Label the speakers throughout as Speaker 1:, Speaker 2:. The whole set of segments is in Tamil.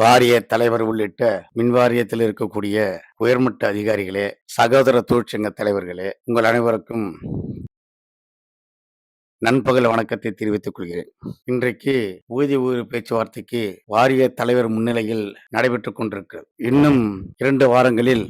Speaker 1: வாரிய தலைவர் உள்ளிட்ட மின்வாரியத்தில் இருக்கக்கூடிய உயர்மட்ட அதிகாரிகளே சகோதர தொழிற்சங்க தலைவர்களே உங்கள் அனைவருக்கும் நண்பகல் வணக்கத்தை தெரிவித்துக் கொள்கிறேன். இன்றைக்கு ஊதிய உயர்வு பேச்சுவார்த்தைக்கு வாரிய தலைவர் முன்னிலையில் நடைபெற்றுக் கொண்டிருக்கிறது. இன்னும் இரண்டு வாரங்களில்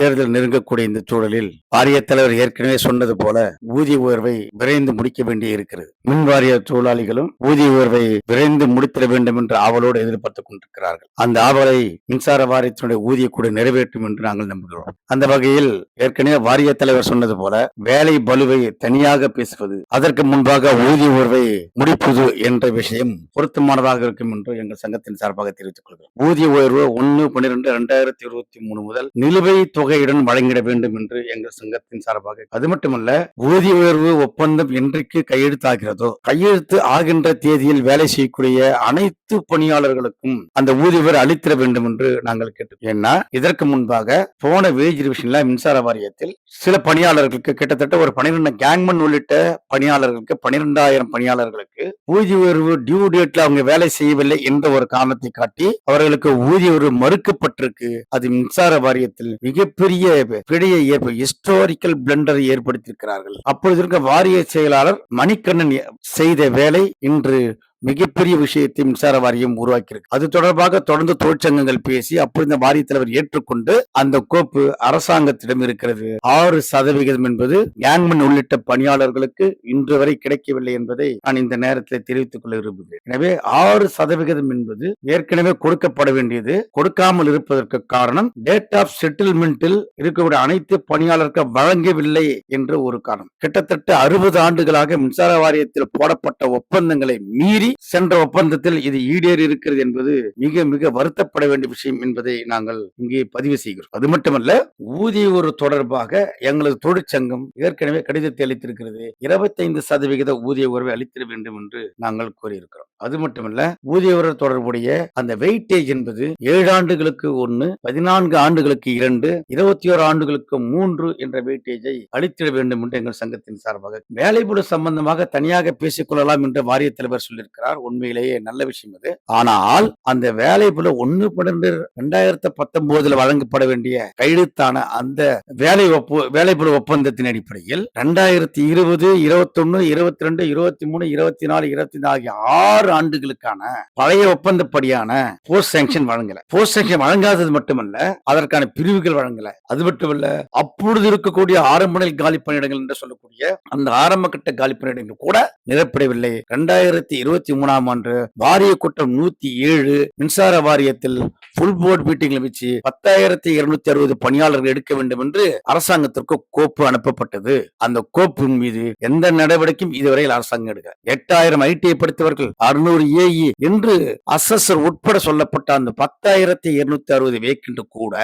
Speaker 1: தேர்தல் நெருங்கக்கூடிய இந்த சூழலில் வாரிய தலைவர் ஏற்கனவே சொன்னது போல ஊதிய உயர்வை விரைந்து முடிக்க வேண்டி இருக்கிறது. மின் வாரிய தொழிலாளிகளும் ஊதிய உயர்வை விரைந்து முடித்திட வேண்டும் என்று ஆவலோடு எதிர்பார்த்துக் கொண்டிருக்கிறார்கள். அந்த ஆவலை மின்சார வாரியத்தினுடைய ஊதிய கூட நிறைவேற்றும் என்று நாங்கள் நம்புகிறோம். அந்த வகையில் ஏற்கனவே வாரிய தலைவர் சொன்னது போல வேலை பலுவை தனியாக பேசுவது அதற்கு முன்பாக ஊதிய உயர்வை முடிப்பது என்ற விஷயம் பொருத்தமானதாக இருக்கும் என்று எங்கள் சங்கத்தின் சார்பாக தெரிவித்துக் கொள்கிறோம். ஊதிய உயர்வு ஒன்னு பன்னிரெண்டு இரண்டாயிரத்தி இருபத்தி மூணு முதல் நிலுவை தொகையுடன் வழங்கிட வேண்டும் என்று எங்கள் சங்கத்தின் சார்பாக. அது மட்டுமல்ல ஊதிய உயர்வு ஒப்பந்தம் என்றைக்கு கையெழுத்தாகிறதோ கையெழுத்து ஆகின்ற தேதியில் வேலை செய்யக்கூடிய அனைத்து பணியாளர்களுக்கும் அந்த ஊதிய உயர்வு அளித்திட வேண்டும் என்று நாங்கள் கேட்டோம் ஏன்னா இதற்கு முன்பாக போன வேஜ் ரிவிஷன்ல மின்சார வாரியத்தில் சில பணியாளர்களுக்கு கிட்டத்தட்ட ஒரு பனிரெண்டு கேங்மன் உள்ளிட்ட பணியாளர்களுக்கு பனிரெண்டாயிரம் பணியாளர்களுக்கு ஊதிய உயர்வு டியூ டேட்ல அவங்க வேலை செய்யவில்லை என்ற ஒரு காரணத்தை காட்டி அவர்களுக்கு ஊதிய உயர்வு மறுக்கப்பட்டிருக்கு. அது மின்சார வாரியத்தில் மிகப்பெரிய பிழையை ஏற்ப ஹிஸ்டாரிக்கல் பிளண்டரை ஏற்படுத்தியிருக்கிறார்கள். அப்பொழுது இருக்க வாரிய செயலாளர் மணிக்கண்ணன் செய்த வேலை இன்று மிகப்பெரிய விஷயத்தை மின்சார வாரியம் உருவாக்கியிருக்கு. அது தொடர்பாக தொடர்ந்து தொழிற்சங்கங்கள் பேசி அப்படி இந்த வாரிய தலைவர் ஏற்றுக்கொண்டு அந்த கோப்பு அரசாங்கத்திடம் இருக்கிறது. ஆறு சதவிகிதம் என்பது கேங்மன் உள்ளிட்ட பணியாளர்களுக்கு இன்று வரை கிடைக்கவில்லை என்பதை நான் இந்த நேரத்தில் தெரிவித்துக் கொள்ள விரும்புகிறேன். எனவே ஆறு சதவிகிதம் என்பது ஏற்கனவே கொடுக்கப்பட வேண்டியது. கொடுக்காமல் இருப்பதற்கு காரணம் டேட் ஆஃப் செட்டில்மெண்டில் இருக்கக்கூடிய அனைத்து பணியாளருக்கு வழங்கவில்லை என்ற ஒரு காரணம். கிட்டத்தட்ட அறுபது ஆண்டுகளாக மின்சார வாரியத்தில் போடப்பட்ட ஒப்பந்தங்களை மீறி சென்ற ஒப்பந்தத்தில் இது ஈடேறி இருக்கிறது என்பது மிக மிக வருத்தப்பட வேண்டிய விஷயம் என்பதை நாங்கள் இங்கே பதிவு செய்கிறோம். அது மட்டுமல்ல ஊதிய ஒரு தொடர்பாக எங்களது தொழிற்சங்கம் ஏற்கனவே கடிதத்தை அளித்திருக்கிறது. இருபத்தைந்து சதவிகித ஊதிய உறவை அளித்திட வேண்டும் என்று நாங்கள் கோரியிருக்கிறோம். அது மட்டுமல்ல ஊதிய உறவு தொடர்புடைய அந்த வெயிட்டேஜ் என்பது ஏழு ஆண்டுகளுக்கு ஒன்னு பதினான்கு ஆண்டுகளுக்கு இரண்டு இருபத்தி ஓரு ஆண்டுகளுக்கு மூன்று என்ற வெயிட்டேஜை அளித்திட வேண்டும் என்று எங்கள் சங்கத்தின் சார்பாக. வேலைபுல சம்பந்தமாக தனியாக பேசிக் கொள்ளலாம் என்று வாரிய தலைவர் சொல்லியிருக்கிறார். உண்மையிலேயே நல்ல விஷயம் அது. ஆனால் அந்த வேலைபுல ஒன்னு பன்னெண்டு ரெண்டாயிரத்தி பத்தொன்பதுல வழங்கப்பட வேண்டிய கையெழுத்தான அந்த வேலை ஒப்பு வேலைப்புல ஒப்பந்தத்தின் அடிப்படையில் ரெண்டாயிரத்தி இருபது இருபத்தொன்னு இருபத்தி ரெண்டு இருபத்தி மூணு இருபத்தி நாலு இருபத்தி ஆகிய ஆறு ஆண்டுகளுக்கான பழைய ஒப்பந்தப்படியான போஸ்ட் சேங்ஷன் வழங்கல. போஸ்ட் சேங்ஷன் வழங்காதது மட்டுமல்ல அதற்கான பிரிவுகள் வழங்கல. அது மட்டுமல்ல அப்பொழுது இருக்கக்கூடிய ஆரம்ப நிலை காலி பணியிடங்கள் என்று சொல்லக்கூடிய அந்த ஆரம்ப கட்ட காலி பணியிடங்கள் கூட நிரப்படவில்லை ரெண்டாயிரத்தி இருபத்தி மூணாம் ஆண்டு வாரிய கூட்டம் நூத்தி ஏழு மின்சார வாரியத்தில் ஃபுல் போர்டு மீட்டிங்ல வச்சு பத்தாயிரத்தி இருநூத்தி அறுபது பணியாளர்கள் எடுக்க வேண்டும் என்று அரசாங்கத்திற்கு கோப்பு அனுப்பப்பட்டது. அந்த கோப்பின் மீது எந்த நடவடிக்கையும் இதுவரையில் அரசாங்கம் எடுக்க எட்டாயிரம் ஐடிஐ படித்தவர்கள் அறுநூறு ஏஇ என்று அசஸர் உட்பட சொல்லப்பட்ட அந்த பத்தாயிரத்தி இருநூத்தி அறுபது வேக்கண்ட் கூட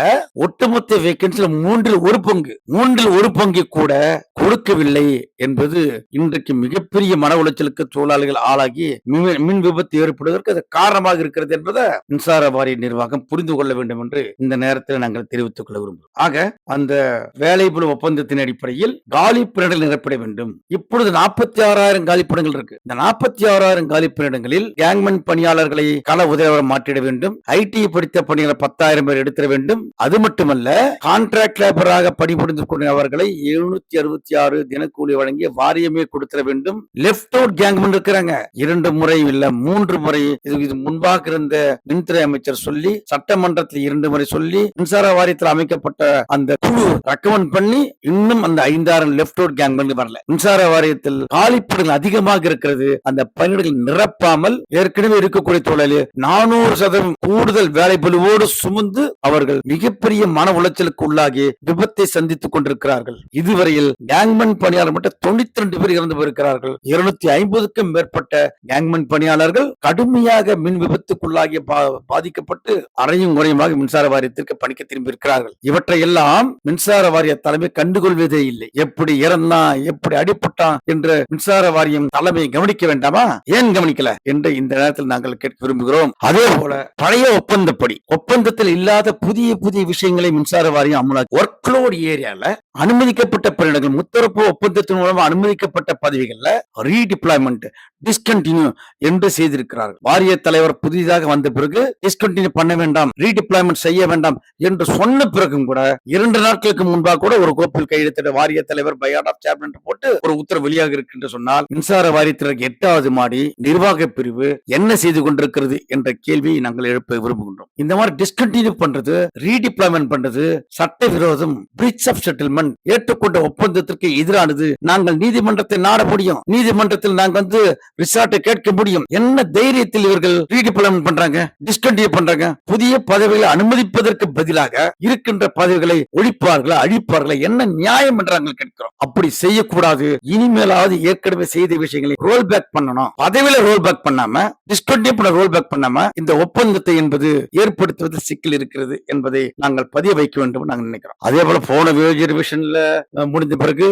Speaker 1: ஒட்டுமொத்த வேக்கன்சில மூன்றில் ஒரு பங்கு. மூன்றில் ஒரு பங்கு கூட கொடுக்கவில்லை என்பது இன்றைக்கு மிகப்பெரிய மன உளைச்சலுக்கு தொழிலாளிகள் ஆளாகி மின் மின் விபத்து ஏற்படுவதற்கு அது காரணமாக இருக்கிறது என்பதை மின்சார வாரிய நிர்வாகம் புரிந்து கொள்ள வேண்டும் என்று இந்த நேரத்தில் நாங்கள் தெரிவித்துக் கொள்ள விரும்புகிறோம். ஆக அந்த வேலைபுல ஒப்பந்தத்தின் அடிப்படையில் காலி நிரப்பிட வேண்டும். இப்பொழுது நாற்பத்தி ஆறாயிரம் காலிப்பிடங்கள் இருக்கு. இந்த நாற்பத்தி ஆறாயிரம் காலி பணியிடங்களில் கேங்மன் பணியாளர்களை கள உதவியாளர் மாற்றிட வேண்டும். ஐடி படித்த பணிகளை பத்தாயிரம் பேர் எடுத்திட வேண்டும். அது மட்டுமல்ல கான்ட்ராக்ட் லேபராக பணிபுரிந்து கொண்ட அவர்களை எழுநூத்தி அறுபத்தி ஆறு தினக்கூலி வழங்கிய வாரியமே கொடுத்திட வேண்டும். லெப்ட் அவுட் கேங்மன் இருக்கிறாங்க. இரண்டு முறை இல்ல மூன்று முறை இது இது முன்பாக இருந்த மின்துறை அமைச்சர் சொல்லி சட்டமன்றத்தில் இரண்டு முறை சொல்லி மின்சார வாரியத்தில் அமைக்கப்பட்ட அந்த குழு ரெக்கமெண்ட் பண்ணி இன்னும் அந்த ஐந்தாறு லெப்ட் அவுட் கேங்மன் வரல. மின்சார வாரியத்தில் காலிப்பணிகள் அதிகமாக இருக்கிறது. அந்த பணியிடங்கள் நிரப்பாமல் ஏற்கனவே இருக்கக்கூடிய தொழில் நானூறு சதவீதம் கூடுதல் வேலை பலுவோடு சுமந்து அவர்கள் மிகப்பெரிய மன உளைச்சலுக்கு உள்ளாகி விபத்தை சந்தித்துக் கொண்டிருக்கிறார்கள். இதுவரையில் கேங்மன் பணியாளர் மட்டும் தொண்ணூத்தி ரெண்டு பேர் இறந்து போயிருக்கிறார்கள். இருநூத்தி ஐம்பதுக்கும் மேற்பட்ட கேங்மன் பணியாளர்கள் கடுமையாக மின் விபத்துக்குள்ளாகி பா- பாதிக்கப்பட்டு அறையும் குறையுமாக மின்சார வாரியத்திற்கு பணிக்க திரும்பி இருக்கிறார்கள் இவற்றையெல்லாம் மின்சார வாரிய தலைமை கண்டுகொள்வதே இல்லை. எப்படி இறந்தான் எப்படி அடிபட்டான் என்று மின்சார வாரியம் தலைமை கவனிக்க வேண்டாமா? ஏன் கவனிக்கல என்று இந்த நேரத்தில் நாங்கள் கேட்க விரும்புகிறோம். அதே போல பழைய ஒப்பந்தப்படி ஒப்பந்தத்தில் இல்லாத புதிய புதிய விஷயங்களை மின்சார வாரியம் அமலாக்கி ஒர்க்லோடு ஏரியால அனுமதிக்கப்பட்ட பணியிடங்கள் முத்தரப்பு ஒப்பந்தத்தின் மூலம் அனுமதிக்கப்பட்ட பதவிகள்ல ரீடிப்ளாய்மெண்ட் டிஸ்கண்டினியூ என்று செய்திருக்கிறார்கள். வாரிய தலைவர் புதிதாக வந்த பிறகு டிஸ்கண்டினியூ பண்ண வேண்டாம் ரீடிப்ளாய்மெண்ட் செய்ய வேண்டாம் என்று சொன்ன பிறகும் கூட இரண்டு நாட்களுக்கு முன்பாக கூட ஒரு கோப்பில் கையெழுத்திட வாரிய தலைவர் பையாட் ஆஃப் சேர்மன் என்று போட்டு ஒரு உத்தரவு வெளியாக இருக்கின்ற சொன்னால் மின்சார வாரியத்திற்கு எட்டாவது மாடி நிர்வாக பிரிவு என்ன செய்து கொண்டிருக்கிறது என்ற கேள்வியை நாங்கள் எழுப்ப விரும்புகின்றோம். இந்த மாதிரி டிஸ்கண்டினியூ பண்றது ரீடிப்ளாய்மெண்ட் பண்றது சட்டவிரோதம் பிரீச் ஆஃப் செட்டில்மெண்ட் ஏற்றுக்கொண்ட ஒப்பந்தத்திற்கு எதிரானது. நாங்கள் நீதிமன்றத்தை நாட முடியும். நீதிமன்றத்தில் நாங்கள் வந்து ரிசார்ட்டை கேட்க முடியும். என்ன தைரியத்தில் இவர்கள் ரீடிப்ளமெண்ட் பண்றாங்க? டிஸ்கண்டினியூ பண்றாங்க? புதிய பதவிகளை அனுமதிப்பதற்கு பதிலாக இருக்கின்ற பதவிகளை ஒழிப்பார்களா அழிப்பார்களா என்ன நியாயம் என்று நாங்கள் கேட்கிறோம். அப்படி செய்யக்கூடாது. இனிமேலாவது ஏற்கனவே செய்த விஷயங்களை ரோல் பேக் பண்ணணும். பதவியில ரோல் பேக் பண்ணாம டிஸ்கண்டினியூ பண்ண ரோல் பேக் பண்ணாம இந்த ஒப்பந்தத்தை என்பது ஏற்படுத்துவது சிக்கல் இருக்கிறது என்பதை நாங்கள் பதிய வைக்க வேண்டும் நாங்கள் நினைக்கிறோம். அதே போல போன ரிவிஷன்ல முடிந்த பிறகு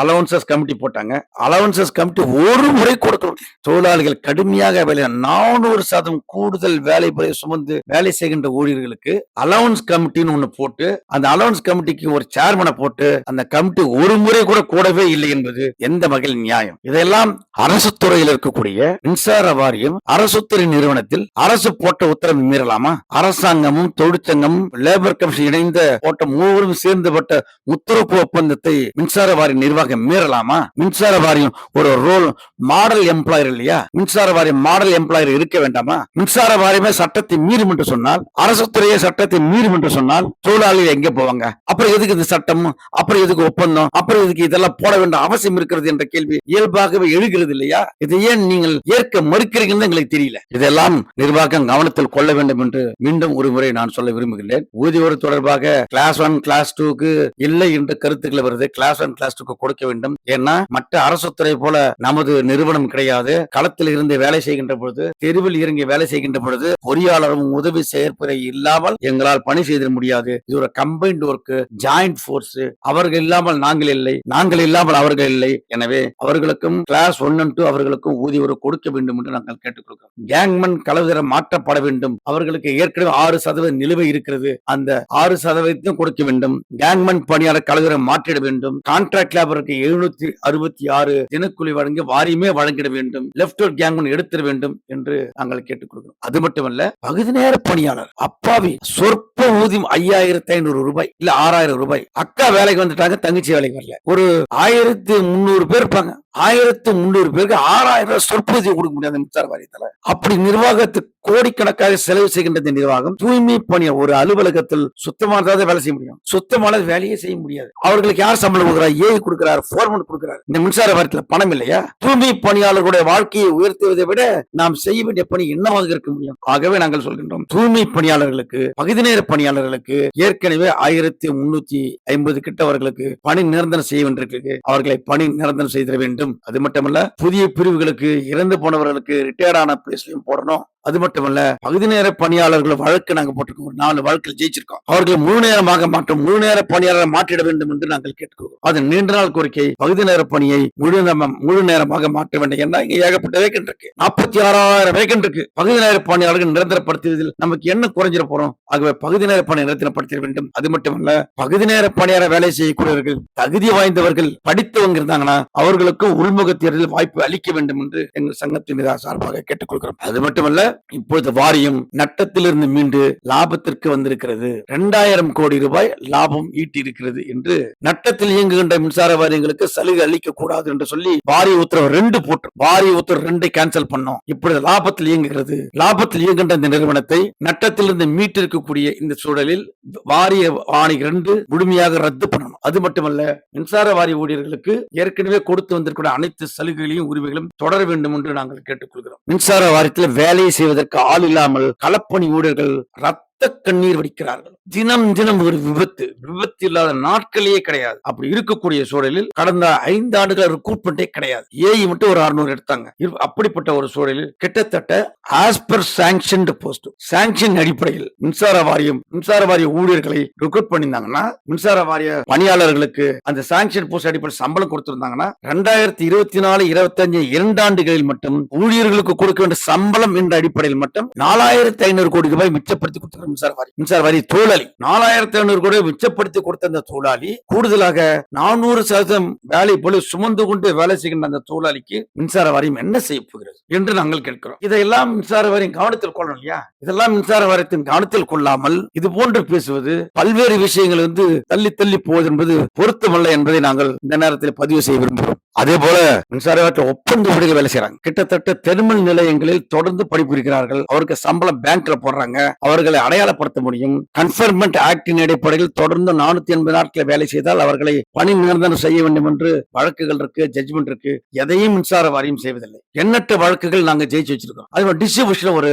Speaker 1: அலவன்சஸ் கமிட்டி போட்டாங்க. அலவன்சஸ் கமிட்டி ஒரு முறை கொடுக்கணும் தொழிலாளிகள் கடுமையாக வேலை நானூறு சதம் கூடுதல் வேலை பளு சுமந்து வேலை செய்கின்ற ஊழியர்களுக்கு அலவன்ஸ் கமிட்டின்னு ஒண்ணு போட்டு அந்த அலவன்ஸ் கமிட்டிக்கு ஒரு சேர்மனை போட்டு அந்த கமிட்டி ஒரு முறை கூட கூடவே இல்லை என்பது எந்த வகையில் நியாயம்? இதெல்லாம் அரசு துறையில் இருக்கக்கூடிய மின்சார வாரியம் அரசு துறை நிறுவனத்தில் அரசு போட்ட உத்தரவு மீறலாமா? அரசாங்கமும் தொழிற்சங்கமும் லேபர் கமிஷன் இணைந்த போட்ட மூவரும் சேர்ந்துபட்ட உத்தரவு ஒப்பந்தத்தை மின்சார வாரிய நிர்வாகம் மீறலாமா? மின்சார வாரியம் ஒரு ரோல் மாடல் எம் எம்ப்ளாயர் இல்லையா? மின்சார வாரியம் மாடல் எம்ப்ளாயர் இருக்க வேண்டாமா? மின்சார வாரியமே சட்டத்தை மீறும் என்று சொன்னால் அரசு துறைய சட்டத்தை மீறும் என்று சொன்னால் தொழிலாளிகள் எங்க போவாங்க? அப்புறம் எதுக்கு இந்த சட்டம்? அப்புறம் எதுக்கு ஒப்பந்தம்? அப்புறம் எதுக்கு இதெல்லாம் போட வேண்டிய அவசியம் இருக்கிறது என்ற கேள்வி இயல்பாகவே எழுகிறது இல்லையா? இதை ஏன் நீங்கள் ஏற்க மறுக்கிறீங்கன்னு எங்களுக்கு தெரியல. இதெல்லாம் நிர்வாகம் கவனத்தில் கொள்ள வேண்டும் என்று மீண்டும் ஒரு முறை நான் சொல்ல விரும்புகிறேன் ஊதிய தொடர்பாக கிளாஸ் ஒன் கிளாஸ் டூக்கு இல்லை என்ற கருத்துக்கள் வருது. கிளாஸ் ஒன் கிளாஸ் டூக்கு கொடுக்க வேண்டும். ஏன்னா மற்ற அரசு துறை போல நமது நிறுவனம் கிடையாது. களத்தில் இருந்து வேலை செய்கின்ற பொழுது தெருவில் இறங்கி வேலை செய்கின்ற பொழுது பொறியாளரும் உதவி செயற்புரை இல்லாமல் எங்களால் பணி செய்திட முடியாது. இது ஒரு கம்பைன்ட் ஒர்க் ஜாயிண்ட் போர்ஸ் அவர்கள் இல்லாமல் நாங்கள் இல்லை நாங்கள் இல்லாமல் அவர்கள் இல்லை. எனவே அவர்களுக்கும் கிளாஸ் ஒன் அண்ட் டூ அவர்களுக்கும் ஊதிய ஒரு கொடுக்க வேண்டும் என்று நாங்கள் கேட்டுக்கொள்கிறோம் கேங்மன் கலவரம் மாற்றப்பட வேண்டும். அவர்களுக்கு ஏற்கனவே ஆறு சதவீத நிலுவை இருக்கிறது. அந்த ஆறு சதவீதத்தையும் கொடுக்க வேண்டும். கேங்மன் பணியாளர் கலவரம் மாற்றிட வேண்டும். கான்ட்ராக்ட் லேபருக்கு எழுநூத்தி அறுபத்தி ஆறு தினக்கூலி வழங்கி வாரியமே வழங்கிட வேண்டும். லெப்ட் கேங்மன் எடுத்திட வேண்டும் என்று நாங்கள் கொடுக்கணும் அது மட்டுமல்ல பகுதி நேர பணியாளர் அப்பாவி சொற்ப ஊதியம் ஐயாயிரத்தி ஐநூறு ரூபாய் இல்ல ஆறாயிரம் ரூபாய். அக்கா வேலைக்கு வந்துட்டாங்க தங்கச்சி வேலைக்கு வரல. ஒரு ஆயிரத்தி முந்நூறு பேர் இருப்பாங்க. ஆயிரத்து முந்நூறு பேருக்கு ஆறாயிரம் ரூபாய் சொற்பூதியம் கொடுக்க முடியாது மின்சார வாரியத்துல. அப்படி நிர்வாகத்துக்கு கோடிக்கணக்காக செலவு செய்கின்ற இந்த நிர்வாகம் தூய்மை பணியை ஒரு அலுவலகத்தில் சுத்தமானதாக வேலை செய்ய முடியும். சுத்தமான வேலையே செய்ய முடியாது. அவர்களுக்கு யார் சம்பளம் கொடுக்கிறார்? ஏஐ கொடுக்கிறார் போர்மன் கொடுக்கிறார். இந்த மின்சார வாரியத்துல பணம் இல்லையா? தூய்மை பணியாளர்களுடைய வாழ்க்கையை உயர்த்துவதை விட நாம் செய்ய வேண்டிய பணி என்னவாக இருக்க முடியும்? ஆகவே நாங்கள் சொல்கின்றோம் தூய்மை பணியாளர்களுக்கு பகுதி நேர பணியாளர்களுக்கு ஏற்கனவே ஆயிரத்தி முன்னூத்தி ஐம்பது கிட்ட அவர்களுக்கு பணி நிரந்தரம் செய்ய வேண்டியிருக்கு. அவர்களை பணி நிரந்தரம் செய்திட வேண்டும். அது மட்டுமல்ல புதிய பிரிவுகளுக்கு இறந்து போனவர்களுக்கு ரிட்டையர்ட் ஆன பிளேஸ்லயும் போடணும். அது மட்டுமல்ல பகுதி நேர பணியாளர்கள் வழக்கு நாங்க போட்டிருக்கோம். ஒரு நாலு வழக்கில் ஜெயிச்சிருக்கோம். அவர்களை முழு நேரமாக மாற்றும் முழு நேர பணியாளரை மாற்றிட வேண்டும் என்று நாங்கள் கேட்டுக்கொள்கிறோம். அது நீண்ட நாள் கோரிக்கை. பகுதி நேர பணியை முழு நேரம் முழு நேரமாக மாற்ற வேண்டும் ஏன்னா இங்க ஏகப்பட்ட வேக்கன் இருக்கு. நாற்பத்தி ஆறாயிரம் வேக்கன் இருக்கு. பகுதி நேர பணியாளர்கள் நிரந்தரப்படுத்துவதில் நமக்கு என்ன குறைஞ்சிட போறோம்? ஆகவே பகுதி நேர பணி நிரந்தரப்படுத்த வேண்டும். அது மட்டுமல்ல பகுதி நேர பணியாளர் வேலை செய்யக்கூடியவர்கள் தகுதி வாய்ந்தவர்கள் படித்தவங்க இருந்தாங்கன்னா அவர்களுக்கும் உள்முக தேர்தலில் வாய்ப்பு அளிக்க வேண்டும் என்று எங்கள் சங்கத்தின் சார்பாக கேட்டுக்கொள்கிறோம். அது மட்டுமல்ல இப்பொழுது வாரியம் நட்டத்திலிருந்து மீண்டு லாபத்திற்கு வந்திருக்கிறது. இரண்டாயிரம் கோடி ரூபாய் லாபம் ஈட்டி இருக்கிறது என்று நட்டத்தில் இயங்குகின்ற மின்சார வாரியங்களுக்கு சலுகை அளிக்க கூடாது என்று சொல்லி வாரிய உத்தரவு ரெண்டு போட்டு வாரிய உத்தரவு ரெண்டை கேன்சல் பண்ணோம். இப்பொழுது லாபத்தில் இயங்குகிறது. லாபத்தில் இயங்குகின்ற இந்த நிறுவனத்தை நட்டத்திலிருந்து மீட்டிருக்கக்கூடிய இந்த சூழலில் வாரிய ஆணை ரெண்டு முழுமையாக ரத்து பண்ணணும். அது மட்டுமல்ல மின்சார வாரிய ஊழியர்களுக்கு ஏற்கனவே கொடுத்து வந்திருக்கிற அனைத்து சலுகைகளையும் உரிமைகளும் தொடர வேண்டும் என்று நாங்கள் கேட்டுக்கொள்கிறோம். மின்சார வாரியத்தில் வேலையை செய்வதற்கு ஆள் இல்லாமல் களப்பணி ஊழியர்கள் ரத்த கண்ணீர் வடிக்கிறார்கள். தினம் தினம் ஒரு விபத்து. விபத்து இல்லாத நாட்களே கிடையாது. அப்படி இருக்கக்கூடிய சூழலில் கடந்த ஐந்து ஆண்டுகள் ரெக்ரூட்மெண்டே கிடையாது. ஏஐ மட்டும் ஒரு அறுநூறு எடுத்தாங்க. அப்படிப்பட்ட ஒரு சூழலில் கிட்டத்தட்ட as per sanction post sanction அடிப்படையில் மின்சார வாரியம் மின்சார வாரிய ஊழியர்களை ரெக்ரூட் பண்ணியிருந்தாங்கன்னா மின்சார வாரிய பணியாளர்களுக்கு அந்த சாங்ஷன் போஸ்ட் அடிப்படையில் சம்பளம் கொடுத்திருந்தாங்கன்னா ரெண்டாயிரத்தி இருபத்தி நாலு இருபத்தி அஞ்சு இரண்டு ஆண்டுகளில் மட்டும் ஊழியர்களுக்கு கொடுக்க வேண்டிய சம்பளம் என்ற அடிப்படையில் மட்டும் நாலாயிரத்தி ஐநூறு கோடி ரூபாய் மிச்சப்படுத்தி கொடுத்தாங்க. கொடுத்த மின்சார வாரி. மின்சார வாரி தொழிலாளி நாலாயிரத்தி ஐநூறு கோடி மிச்சப்படுத்தி கொடுத்த அந்த தொழிலாளி கூடுதலாக நானூறு சதவீதம் வேலை போல சுமந்து கொண்டு வேலை செய்கின்ற அந்த தொழிலாளிக்கு மின்சார வாரியம் என்ன செய்ய போகிறது என்று நாங்கள் கேட்கிறோம். இதையெல்லாம் மின்சார வாரியம் கவனத்தில் கொள்ளணும் இல்லையா? இதெல்லாம் மின்சார வாரியத்தின் கவனத்தில் கொள்ளாமல் இது போன்று பேசுவது பல்வேறு விஷயங்கள் வந்து தள்ளி தள்ளி போவது என்பது பொருத்தமல்ல என்பதை நாங்கள் இந்த நேரத்தில் பதிவு செய்ய விரும்புகிறோம். அதே போல மின்சார வாரிய ஒப்பந்த ஊழியர்கள் வேலை செய்யறாங்க கிட்டத்தட்ட தெருமல் நிலையங்களில் தொடர்ந்து பணிபுரிகிறார்கள் அவருக்கு சம்பளம் பேங்க்ல போடுறாங்க. அவர்களை அடையாளப்படுத்த முடியும். கன்ஃபர்மெண்ட் ஆக்டின் அடிப்படையில் தொடர்ந்து நானூத்தி எண்பது நாட்கள் வேலை செய்தால் அவர்களை பணி நிரந்தரம் செய்ய வேண்டும் என்று வழக்குகள் இருக்கு ஜட்ஜ்மெண்ட் இருக்கு. எதையும் மின்சார வாரியம் செய்வதில்லை. எண்ணற்ற வழக்குகள் நாங்க ஜெயிச்சு வச்சிருக்கோம். அது டிஸ்ட்ரிபியூஷன் ஒரு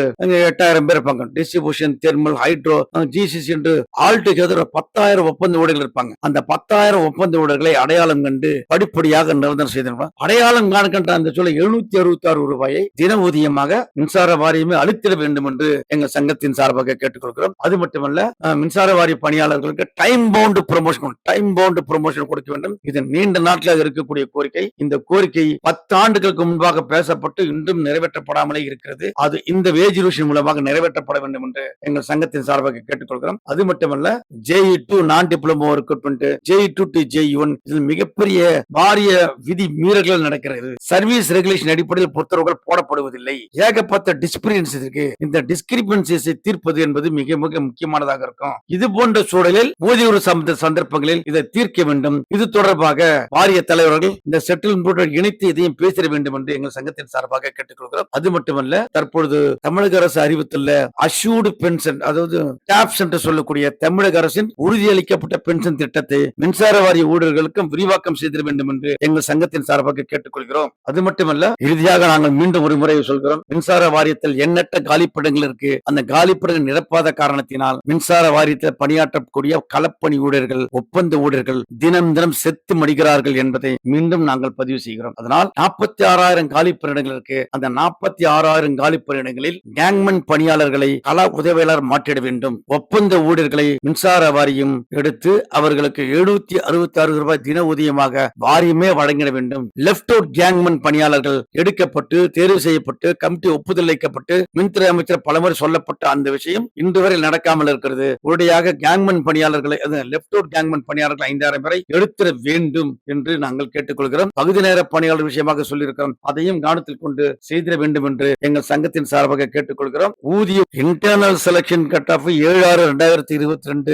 Speaker 1: எட்டாயிரம் பேர் இருப்பாங்க. டிஸ்ட்ரிபியூஷன் தெர்மல் ஹைட்ரோ ஜிசிசி என்று ஆல் டுகெதர் பத்தாயிரம் ஒப்பந்த ஊழியர்கள் இருப்பாங்க. அந்த பத்தாயிரம் ஒப்பந்த ஊழியர்களை அடையாளம் கண்டு படிப்படியாக நிரந்தரம் செய்திருப்பாங்க அடையாளம் காணுகின்ற அந்த சொல்ல எழுநூத்தி அறுபத்தி ஆறு ரூபாயை தின ஊதியமாக மின்சார வாரியமே அளித்திட வேண்டும் என்று எங்கள் சங்கத்தின் சார்பாக கேட்டுக்கொள்கிறோம். அது மட்டுமல்ல மின்சார வாரிய பணியாளர்களுக்கு time bound promotion time bound promotion கொடுக்க வேண்டும். இது நீண்ட நாட்களாக இருக்கக்கூடிய கோரிக்கை. இந்த கோரிக்கை பத்து ஆண்டுகளுக்கு முன்பாக பேசப்பட்டு இன்றும் நிறைவேற்றப்படாமலே இருக்கிறது. அது இந்த வேஜ் ரிவிஷன் மூலமாக நிறைவேற்றப்பட வேண்டும் என்று எங்கள் சங்கத்தின் சார்பாக கேட்டுக்கொள்கிறோம். அது மட்டுமல்ல JE two non diploma recruitment JE two to JE one இதில் மிகப்பெரிய வாரிய விதி மீறல்கள் நடக்கிறது? சர்வீஸ் ரெகுலேஷன் அடிப்படையில் பொறுத்தவர்கள் போடப்படுவதில்லை. ஏகப்பட்ட டிஸ்பிரியன்ஸ் இருக்கு. இந்த டிஸ்கிரிபன்சிஸை தீர்ப்பது என்பது மிக மிக முக்கியமானதாக இருக்கும். இது போன்ற சூழலில் ஊதிய சம்பந்த சந்தர்ப்பங்களில் இதை தீர்க்க வேண்டும். இது தொடர்பாக வாரிய தலைவர்கள் இந்த செட்டில்மெண்ட் இணைத்து இதையும் பேசிட வேண்டும் என்று எங்கள் சங்கத்தின் சார்பாக கேட்டுக்கொள்கிறோம். அது மட்டுமல்ல தற்பொழுது தமிழக அரசு அறிவித்துள்ள அஷ்யூர்டு பென்ஷன் அதாவது டாப்ஸ் என்று சொல்லக்கூடிய தமிழக அரசின் உறுதியளிக்கப்பட்ட பென்ஷன் திட்டத்தை மின்சார வாரிய ஊழியர்களுக்கும் விரிவாக்கம் செய்திட வேண்டும் என்று எங்கள் சங்கத்தின் சார்பாக கேட்டுக்கொள்கிறோம். அது மட்டுமல்ல இறுதியாக நாங்கள் மீண்டும் ஒரு முறை சொல்கிறோம் மின்சார வாரியத்தில் எண்ணற்ற காலிப்படங்கள் இருக்கு. அந்த காலிப்படங்கள் நிரப்பாத காரணத்தினால் மின்சார வாரியத்தில் பணியாற்றக்கூடிய களப்பணி ஊழியர்கள் ஒப்பந்த ஊழியர்கள் தினம் தினம் செத்து மடிகிறார்கள் என்பதை மீண்டும் நாங்கள் பதிவு செய்கிறோம். அதனால் நாற்பத்தி ஆறாயிரம் காலிப்பணியிடங்கள் இருக்கு. அந்த நாற்பத்தி ஆறாயிரம் காலிப்பணியிடங்களில் கேங்மன் பணியாளர்களை கள உதவியாளர் மாற்றிட வேண்டும். ஒப்பந்த ஊழியர்களை மின்சார வாரியம் எடுத்து அவர்களுக்கு எழுநூத்தி அறுபத்தி ஆறு ரூபாய் தின ஊதியமாக வாரியமே வழங்கிட வேண்டும். வேண்டும். லெப்ட் அவுட் கேங்மன் பணியாளர்கள் எடுக்கப்பட்டு தேர்வு செய்யப்பட்டு கமிட்டி ஒப்புதல் அளிக்கப்பட்டு மின்துறை அமைச்சர் பலமுறை சொல்லப்பட்ட அந்த விஷயம் இன்று வரை நடக்காமல் இருக்கிறது. உடனடியாக கேங்மன் பணியாளர்களை லெப்ட் அவுட் கேங்மன் பணியாளர்கள் ஐந்தாயிரம் பேரை எடுத்திட வேண்டும் என்று நாங்கள் கேட்டுக்கொள்கிறோம். பகுதி நேர பணியாளர் விஷயமாக சொல்லியிருக்கிறோம். அதையும் கவனத்தில் கொண்டு செய்திட வேண்டும் என்று எங்கள் சங்கத்தின் சார்பாக கேட்டுக்கொள்கிறோம். ஊதிய இன்டர்னல் செலக்ஷன் கட் ஆஃப் ஏழு ஆறு ரெண்டாயிரத்தி இருபத்தி ரெண்டு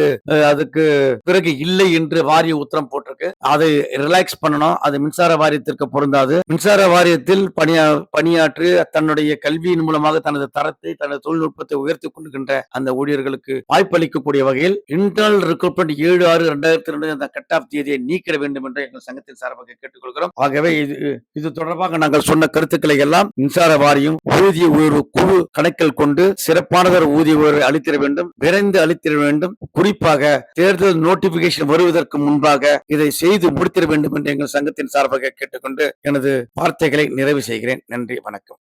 Speaker 1: அதுக்கு பிறகு இல்லை என்று வாரிய உத்தரம் போட்டிருக்கு. அதை ரிலாக்ஸ் பண்ணணும். அது மின்சார வாரியத்திற்கு பொருந்தாது. மின்சார வாரியத்தில் பணியா பணியாற்றி தன்னுடைய கல்வியின் மூலமாக தனது தரத்தை தனது தொழில்நுட்பத்தை உயர்த்தி கொண்டுகின்ற அந்த ஊழியர்களுக்கு வாய்ப்பளிக்கக்கூடிய வகையில் இன்டர்னல் ரெக்ரூட்மெண்ட் ஏழு ஆறு இரண்டாயிரத்தி ரெண்டு அந்த கட் ஆஃப் தேதியை நீக்கிட வேண்டும் என்று எங்கள் சங்கத்தின் சார்பாக கேட்டுக்கொள்கிறோம். ஆகவே இது இது தொடர்பாக நாங்கள் சொன்ன கருத்துக்களை எல்லாம் மின்சார வாரியம் ஊதிய உயர்வு குழு கணக்கில் கொண்டு சிறப்பானதொரு ஊதிய உயர்வை அளித்திட வேண்டும் விரைந்து அளித்திட வேண்டும். குறிப்பாக தேர்தல் நோட்டிபிகேஷன் வருவதற்கு முன்பாக இதை செய்து முடித்திட வேண்டும் என்று எங்கள் சங்கத்தின் சார்பாக கேட்டுக்கொண்டு எனது வார்த்தைகளை நிறைவு செய்கிறேன். நன்றி வணக்கம்.